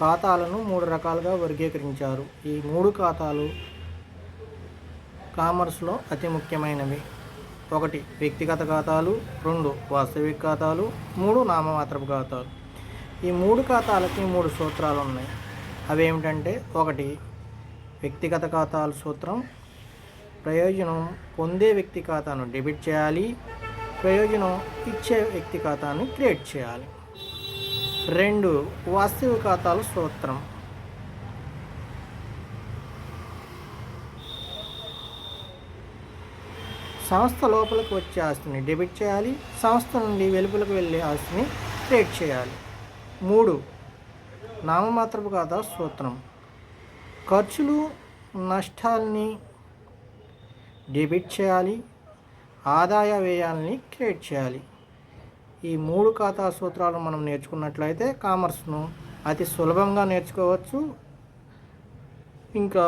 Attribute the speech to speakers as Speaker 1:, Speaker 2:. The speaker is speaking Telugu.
Speaker 1: ఖాతాలను మూడు రకాలుగా వర్గీకరించారు. ఈ మూడు ఖాతాలు కామర్స్లో అతి ముఖ్యమైనవి. ఒకటి వ్యక్తిగత ఖాతాలు. రెండు వాస్తవిక ఖాతాలు. మూడు నామమాత్రపు ఖాతాలు. ఈ మూడు ఖాతాలకి మూడు సూత్రాలు ఉన్నాయి. అవి ఏమిటంటే ఒకటి వ్యక్తిగత ఖాతాల సూత్రం. ప్రయోజనం పొందే వ్యక్తి ఖాతాను డెబిట్ చేయాలి. ప్రయోజనం ఇచ్చే వ్యక్తి ఖాతాను క్రియేట్ చేయాలి. రెండు వాస్తవిక ఖాతాల సూత్రం. సంస్థ లోపలికి వచ్చే ఆస్తిని డెబిట్ చేయాలి సంస్థ నుండి వెలుపలకు వెళ్ళే ఆస్తిని క్రియేట్ చేయాలి. మూడు నామమాత్రపు ఖాతా సూత్రం. ఖర్చులు నష్టాల్ని డెబిట్ చేయాలి ఆదాయ వ్యయాలని క్రియేట్ చేయాలి. ఈ మూడు ఖాతా సూత్రాలు మనం నేర్చుకున్నట్లయితే కామర్స్ను అతి సులభంగా నేర్చుకోవచ్చు. ఇంకా